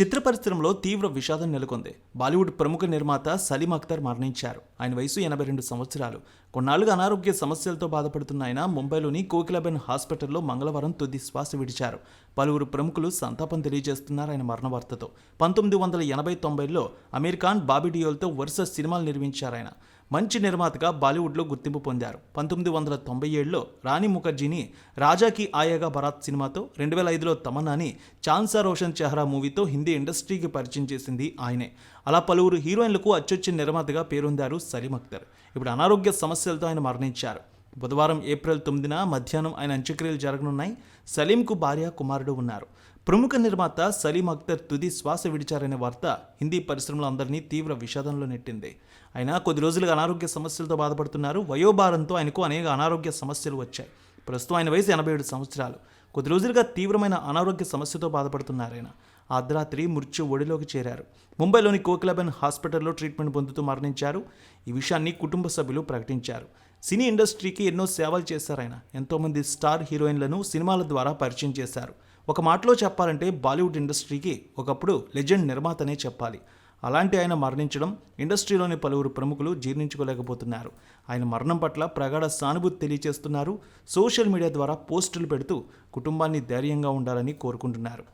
చిత్ర పరిశ్రమలో తీవ్ర విషాదం నెలకొంది. బాలీవుడ్ ప్రముఖ నిర్మాత సలీం అఖ్తర్ మరణించారు. ఆయన వయసు ఎనభై రెండు సంవత్సరాలు. కొన్నాళ్ళుగా అనారోగ్య సమస్యలతో బాధపడుతున్న ఆయన ముంబైలోని కోకిలాబెన్ హాస్పిటల్లో మంగళవారం తుది శ్వాస విడిచారు. పలువురు ప్రముఖులు సంతాపం తెలియజేస్తున్నారు ఆయన మరణ వార్తతో పంతొమ్మిది వందల ఎనభై తొంభైలో అమీర్ ఖాన్ బాబీ డియోల్తో వరుస సినిమాలు నిర్మించారు ఆయన. మంచి నిర్మాతగా బాలీవుడ్లో గుర్తింపు పొందారు. పంతొమ్మిది వందల తొంభై ఏడులో రాణి ముఖర్జీని రాజాకి ఆయాగా భరాత్ సినిమాతో రెండు వేల ఐదులో తమన్నాని చాన్సా రోషన్ చెహ్రా మూవీతో హిందీ ఇండస్ట్రీకి పరిచయం చేసింది ఆయనే. అలా పలువురు హీరోయిన్లకు అచ్చొచ్చిన నిర్మాతగా పేరొందారు సలీం అఖ్తర్ ఇప్పుడు అనారోగ్య సమస్యలతో ఆయన మరణించారు. బుధవారం ఏప్రిల్ తొమ్మిదిన మధ్యాహ్నం ఆయన అంత్యక్రియలు జరగనున్నాయి. సలీంకు భార్య కుమారుడు ఉన్నారు. ప్రముఖ నిర్మాత సలీం అఖ్తర్ తుది శ్వాస విడిచారనే వార్త హిందీ పరిశ్రమలో అందరినీ తీవ్ర విషాదంలో నెట్టింది. ఆయన కొద్ది రోజులుగా అనారోగ్య సమస్యలతో బాధపడుతున్నారు. వయోభారంతో ఆయనకు అనేక అనారోగ్య సమస్యలు వచ్చాయి. ప్రస్తుతం ఆయన వయసు ఎనభై ఏడు సంవత్సరాలు. కొద్ది రోజులుగా తీవ్రమైన అనారోగ్య సమస్యతో బాధపడుతున్నారు ఆయన. అర్ధరాత్రి మృత్యు ఒడిలోకి చేరారు. ముంబైలోని కోకిలాబెన్ హాస్పిటల్లో ట్రీట్మెంట్ పొందుతూ మరణించారు. ఈ విషయాన్ని కుటుంబ సభ్యులు ప్రకటించారు. సినీ ఇండస్ట్రీకి ఎన్నో సేవలు చేశారు ఆయన. ఎంతోమంది స్టార్ హీరోయిన్లను సినిమాల ద్వారా పరిచయం చేశారు. ఒక మాటలో చెప్పాలంటే బాలీవుడ్ ఇండస్ట్రీకి ఒకప్పుడు లెజెండ్ నిర్మాతనే చెప్పాలి. అలాంటి ఆయన మరణించడం ఇండస్ట్రీలోని పలువురు ప్రముఖులు జీర్ణించుకోలేకపోతున్నారు. ఆయన మరణం పట్ల ప్రగాఢ సానుభూతి తెలియజేస్తున్నారు సోషల్ మీడియా ద్వారా పోస్టులు పెడుతూ కుటుంబాన్ని ధైర్యంగా ఉండాలని కోరుకుంటున్నారు.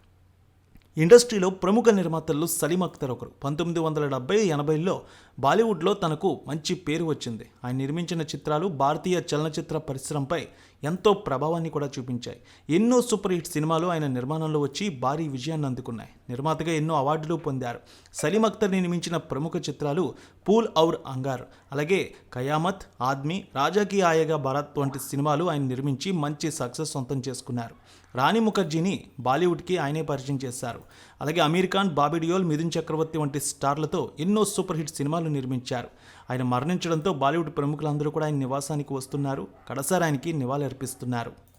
ఇండస్ట్రీలో ప్రముఖ నిర్మాతల్లో సలీం అఖ్తర్ ఒకరు. పంతొమ్మిది వందల డెబ్బై ఎనభైలో బాలీవుడ్లో తనకు మంచి పేరు వచ్చింది. ఆయన నిర్మించిన చిత్రాలు భారతీయ చలనచిత్ర పరిశ్రమపై ఎంతో ప్రభావాన్ని కూడా చూపించాయి. ఎన్నో సూపర్ హిట్ సినిమాలు ఆయన నిర్మాణంలో వచ్చి భారీ విజయాన్ని అందుకున్నాయి. నిర్మాతగా ఎన్నో అవార్డులు పొందారు. సలీం అఖ్తర్ నిర్మించిన ప్రముఖ చిత్రాలు పూల్ ఔర్ అంగార్ అలాగే కయామత్ ఆద్మీ రాజాకి ఆయగా భారత్ వంటి సినిమాలు ఆయన నిర్మించి మంచి సక్సెస్ సొంతం చేసుకున్నారు. రాణి ముఖర్జీని బాలీవుడ్కి ఆయనే పరిచయం చేశారు. అలాగే అమీర్ ఖాన్ బాబీడియోల్ మిథున్ చక్రవర్తి వంటి స్టార్లతో ఎన్నో సూపర్ హిట్ సినిమాలు నిర్మించారు. ఆయన మరణించడంతో బాలీవుడ్ ప్రముఖులందరూ కూడా ఆయన నివాసానికి వస్తున్నారు. కడసారానికి నివాళులర్పిస్తున్నారు.